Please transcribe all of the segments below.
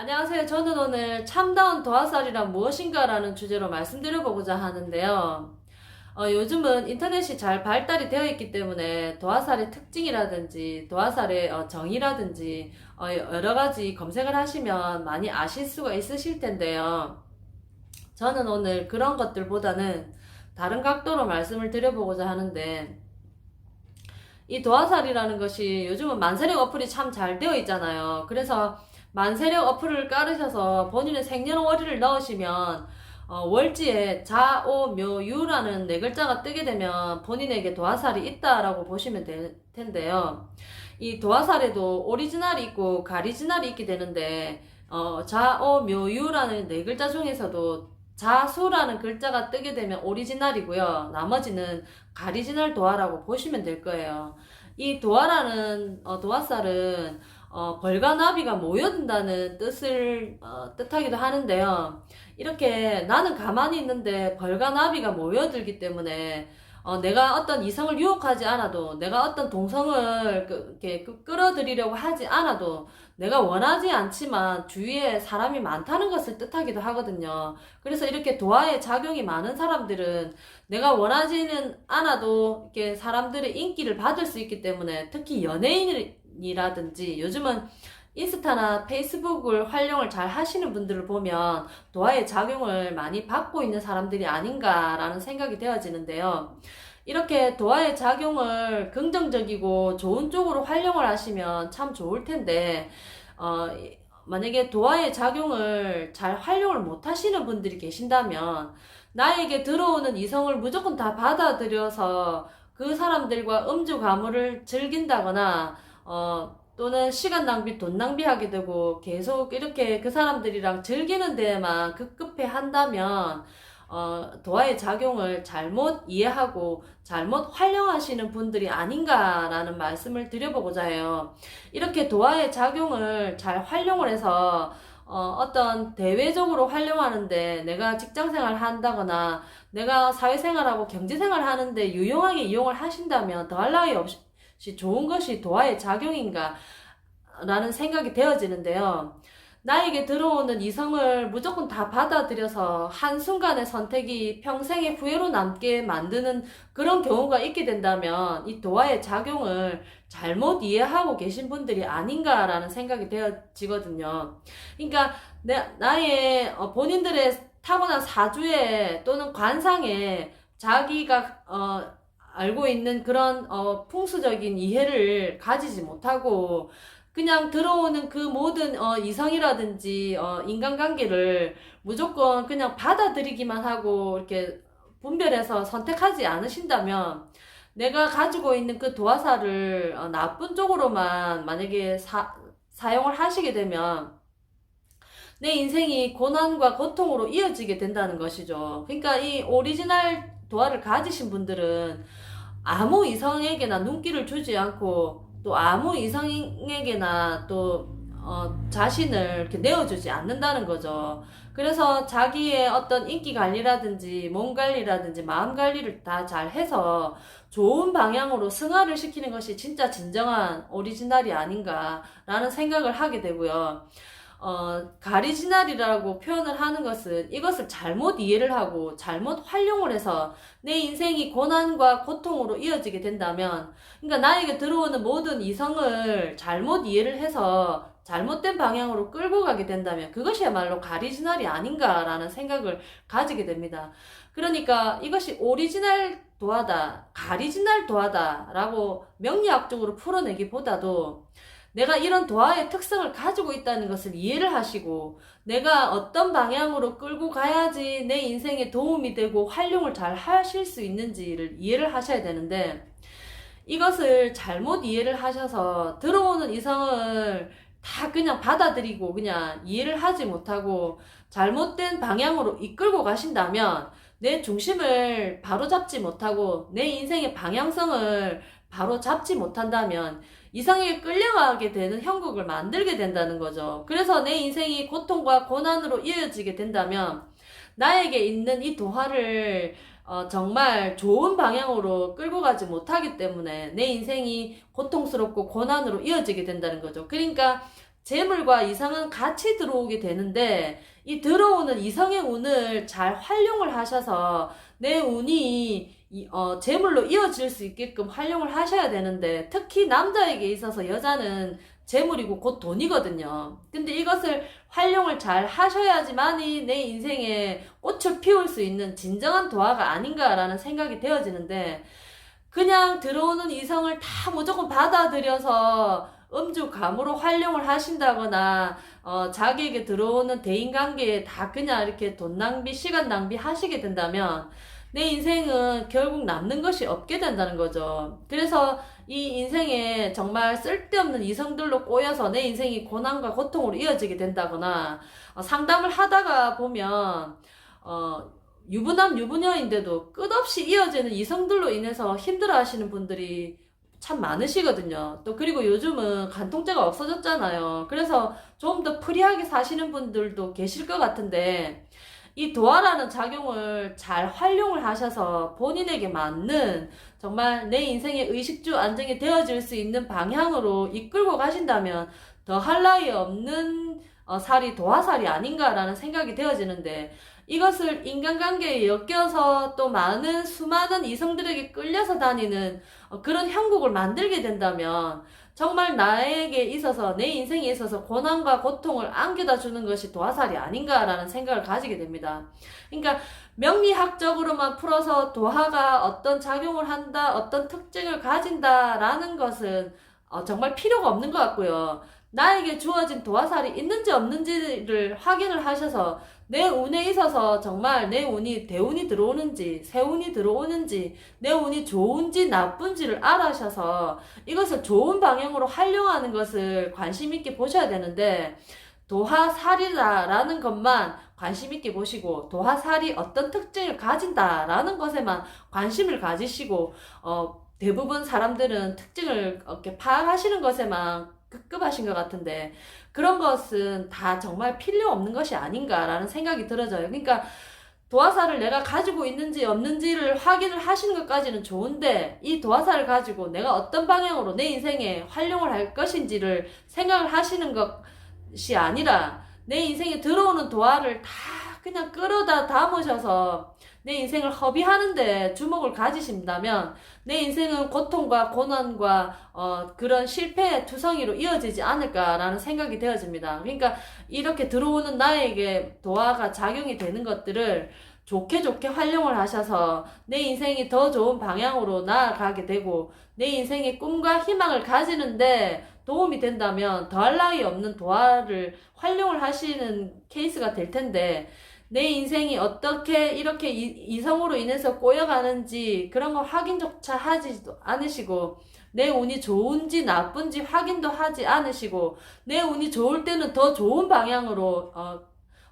안녕하세요. 저는 오늘 참다운 도화살이란 무엇인가라는 주제로 말씀드려보고자 하는데요. 어, 요즘은 인터넷이 잘 발달이 되어 있기 때문에 도화살의 특징이라든지 도화살의 어, 정의라든지 어, 여러 가지 검색을 하시면 많이 아실 수가 있으실 텐데요. 저는 오늘 그런 것들보다는 다른 각도로 말씀을 드려보고자 하는데 이 도화살이라는 것이 요즘은 만세력 어플이 참 잘 되어 있잖아요. 그래서 만세력 어플을 깔으셔서 본인의 생년월일을 넣으시면 어, 월지에 자오묘유라는 네 글자가 뜨게 되면 본인에게 도화살이 있다라고 보시면 될 텐데요. 이 도화살에도 오리지널이 있고 가리지널이 있게 되는데 어, 자오묘유라는 네 글자 중에서도 자수라는 글자가 뜨게 되면 오리지널이고요. 나머지는 가리지널 도화라고 보시면 될 거예요. 이 도화라는 어, 도화살은 어, 벌과 나비가 모여든다는 뜻을 어, 뜻하기도 하는데요. 이렇게 나는 가만히 있는데 벌과 나비가 모여들기 때문에 어, 내가 어떤 이성을 유혹하지 않아도 내가 어떤 동성을 그, 이렇게 그- 끌어들이려고 하지 않아도 내가 원하지 않지만 주위에 사람이 많다는 것을 뜻하기도 하거든요. 그래서 이렇게 도화의 작용이 많은 사람들은 내가 원하지는 않아도 이렇게 사람들의 인기를 받을 수 있기 때문에 특히 연예인 이라든지 요즘은 인스타나 페이스북을 활용을 잘 하시는 분들을 보면 도화의 작용을 많이 받고 있는 사람들이 아닌가라는 생각이 되어지는데요. 이렇게 도화의 작용을 긍정적이고 좋은 쪽으로 활용을 하시면 참 좋을 텐데, 어, 만약에 도화의 작용을 잘 활용을 못 하시는 분들이 계신다면, 나에게 들어오는 이성을 무조건 다 받아들여서 그 사람들과 음주 가물을 즐긴다거나, 어, 또는 시간 낭비, 돈 낭비하게 되고 계속 이렇게 그 사람들이랑 즐기는 데에만 급급해 한다면 어, 도화의 작용을 잘못 이해하고 잘못 활용하시는 분들이 아닌가라는 말씀을 드려보고자 해요. 이렇게 도화의 작용을 잘 활용을 해서 어, 어떤 대외적으로 활용하는데 내가 직장 생활 한다거나 내가 사회생활하고 경제생활 하는데 유용하게 이용을 하신다면 더할 나위 없이 좋은 것이 도화의 작용인가 라는 생각이 되어지는데요. 나에게 들어오는 이성을 무조건 다 받아들여서 한순간의 선택이 평생의 후회로 남게 만드는 그런 경우가 있게 된다면 이 도화의 작용을 잘못 이해하고 계신 분들이 아닌가라는 생각이 되어지거든요. 그러니까 내, 나의 어, 본인들의 타고난 사주에 또는 관상에 자기가 어, 알고 있는 그런 어, 풍수적인 이해를 가지지 못하고 그냥 들어오는 그 모든 어, 이성이라든지 어, 인간관계를 무조건 그냥 받아들이기만 하고 이렇게 분별해서 선택하지 않으신다면 내가 가지고 있는 그 도화살을 어, 나쁜 쪽으로만 만약에 사, 사용을 하시게 되면 내 인생이 고난과 고통으로 이어지게 된다는 것이죠. 그러니까 이 오리지널 도화를 가지신 분들은 아무 이성에게나 눈길을 주지 않고 또 아무 이성에게나 또 어, 자신을 이렇게 내어주지 않는다는 거죠. 그래서 자기의 어떤 인기 관리라든지 몸 관리라든지 마음 관리를 다 잘 해서 좋은 방향으로 승화를 시키는 것이 진짜 진정한 오리지널이 아닌가라는 생각을 하게 되고요. 어, 가리지널이라고 표현을 하는 것은 이것을 잘못 이해를 하고 잘못 활용을 해서 내 인생이 고난과 고통으로 이어지게 된다면, 그러니까 나에게 들어오는 모든 이성을 잘못 이해를 해서 잘못된 방향으로 끌고 가게 된다면 그것이야말로 가리지널이 아닌가라는 생각을 가지게 됩니다. 그러니까 이것이 오리지널 도하다, 가리지널 도하다라고 명리학적으로 풀어내기보다도 내가 이런 도화의 특성을 가지고 있다는 것을 이해를 하시고 내가 어떤 방향으로 끌고 가야지 내 인생에 도움이 되고 활용을 잘 하실 수 있는지를 이해를 하셔야 되는데 이것을 잘못 이해를 하셔서 들어오는 이성을 다 그냥 받아들이고 그냥 이해를 하지 못하고 잘못된 방향으로 이끌고 가신다면 내 중심을 바로 잡지 못하고 내 인생의 방향성을 바로 잡지 못한다면 이상에게 끌려가게 되는 형국을 만들게 된다는 거죠. 그래서 내 인생이 고통과 고난으로 이어지게 된다면 나에게 있는 이 도화를 어, 정말 좋은 방향으로 끌고 가지 못하기 때문에 내 인생이 고통스럽고 고난으로 이어지게 된다는 거죠. 그러니까 재물과 이성은 같이 들어오게 되는데 이 들어오는 이성의 운을 잘 활용을 하셔서 내 운이 이, 어, 재물로 이어질 수 있게끔 활용을 하셔야 되는데 특히 남자에게 있어서 여자는 재물이고 곧 돈이거든요. 근데 이것을 활용을 잘 하셔야지만이 내 인생에 꽃을 피울 수 있는 진정한 도화가 아닌가라는 생각이 되어지는데 그냥 들어오는 이성을 다 무조건 받아들여서 음주 감으로 활용을 하신다거나 어, 자기에게 들어오는 대인관계에 다 그냥 이렇게 돈 낭비, 시간 낭비 하시게 된다면 내 인생은 결국 남는 것이 없게 된다는 거죠. 그래서 이 인생에 정말 쓸데없는 이성들로 꼬여서 내 인생이 고난과 고통으로 이어지게 된다거나 어, 상담을 하다가 보면 어, 유부남 유부녀인데도 끝없이 이어지는 이성들로 인해서 힘들어 하시는 분들이 참 많으시거든요. 또 그리고 요즘은 간통죄가 없어졌잖아요. 그래서 좀 더 프리하게 사시는 분들도 계실 것 같은데 이 도화라는 작용을 잘 활용을 하셔서 본인에게 맞는 정말 내 인생의 의식주 안정이 되어질 수 있는 방향으로 이끌고 가신다면 더 할 나위 없는 어, 살이 도화살이 아닌가라는 생각이 되어지는데 이것을 인간관계에 엮여서 또 많은 수많은 이성들에게 끌려서 다니는 어, 그런 형국을 만들게 된다면 정말 나에게 있어서 내 인생에 있어서 고난과 고통을 안겨다 주는 것이 도화살이 아닌가라는 생각을 가지게 됩니다. 그러니까 명리학적으로만 풀어서 도화가 어떤 작용을 한다, 어떤 특징을 가진다라는 것은 어, 정말 필요가 없는 것 같고요. 나에게 주어진 도화살이 있는지 없는지를 확인을 하셔서 내 운에 있어서 정말 내 운이 대운이 들어오는지 세운이 들어오는지 내 운이 좋은지 나쁜지를 알아셔서 이것을 좋은 방향으로 활용하는 것을 관심 있게 보셔야 되는데 도화살이다라는 것만 관심 있게 보시고 도화살이 어떤 특징을 가진다라는 것에만 관심을 가지시고 어, 대부분 사람들은 특징을 이렇게 파악하시는 것에만 급급하신 것 같은데 그런 것은 다 정말 필요 없는 것이 아닌가라는 생각이 들어져요. 그러니까 도화살을 내가 가지고 있는지 없는지를 확인을 하시는 것까지는 좋은데 이 도화살을 가지고 내가 어떤 방향으로 내 인생에 활용을 할 것인지를 생각을 하시는 것이 아니라 내 인생에 들어오는 도화를 다 그냥 끌어다 담으셔서 내 인생을 허비하는데 주목을 가지신다면 내 인생은 고통과 고난과 어, 그런 실패의 투성이로 이어지지 않을까라는 생각이 되어집니다. 그러니까 이렇게 들어오는 나에게 도화가 작용이 되는 것들을 좋게 좋게 활용을 하셔서 내 인생이 더 좋은 방향으로 나아가게 되고 내 인생의 꿈과 희망을 가지는데 도움이 된다면 더할 나위 없는 도화를 활용을 하시는 케이스가 될 텐데 내 인생이 어떻게 이렇게 이, 성으로 인해서 꼬여가는지 그런 거 확인조차 하지 않으시고 내 운이 좋은지 나쁜지 확인도 하지 않으시고 내 운이 좋을 때는 더 좋은 방향으로 어,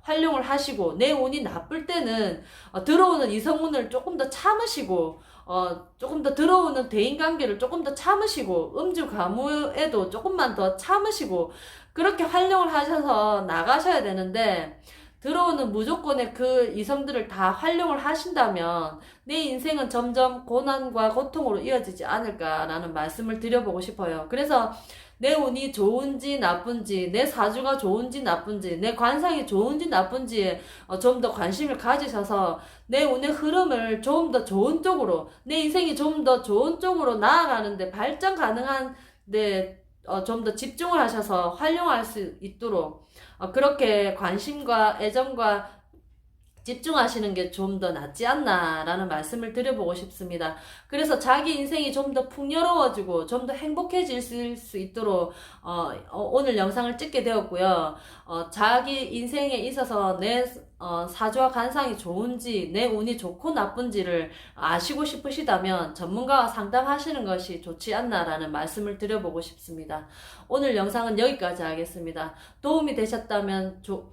활용을 하시고 내 운이 나쁠 때는 어, 들어오는 이성운을 조금 더 참으시고 어, 조금 더 들어오는 대인관계를 조금 더 참으시고 음주 가무에도 조금만 더 참으시고 그렇게 활용을 하셔서 나가셔야 되는데 들어오는 무조건의 그 이성들을 다 활용을 하신다면 내 인생은 점점 고난과 고통으로 이어지지 않을까라는 말씀을 드려보고 싶어요. 그래서 내 운이 좋은지 나쁜지, 내 사주가 좋은지 나쁜지, 내 관상이 좋은지 나쁜지에 어, 좀더 관심을 가지셔서 내 운의 흐름을 좀 더 좋은 쪽으로, 내 인생이 좀 더 좋은 쪽으로 나아가는데 발전 가능한 네, 어, 좀 더 집중을 하셔서 활용할 수 있도록 어, 그렇게 관심과 애정과 집중하시는 게 좀 더 낫지 않나라는 말씀을 드려보고 싶습니다. 그래서 자기 인생이 좀 더 풍요로워지고 좀 더 행복해질 수 있도록 어, 어, 오늘 영상을 찍게 되었고요. 어, 자기 인생에 있어서 내 어, 사주와 간상이 좋은지 내 운이 좋고 나쁜지를 아시고 싶으시다면 전문가와 상담하시는 것이 좋지 않나라는 말씀을 드려보고 싶습니다. 오늘 영상은 여기까지 하겠습니다. 도움이 되셨다면 조,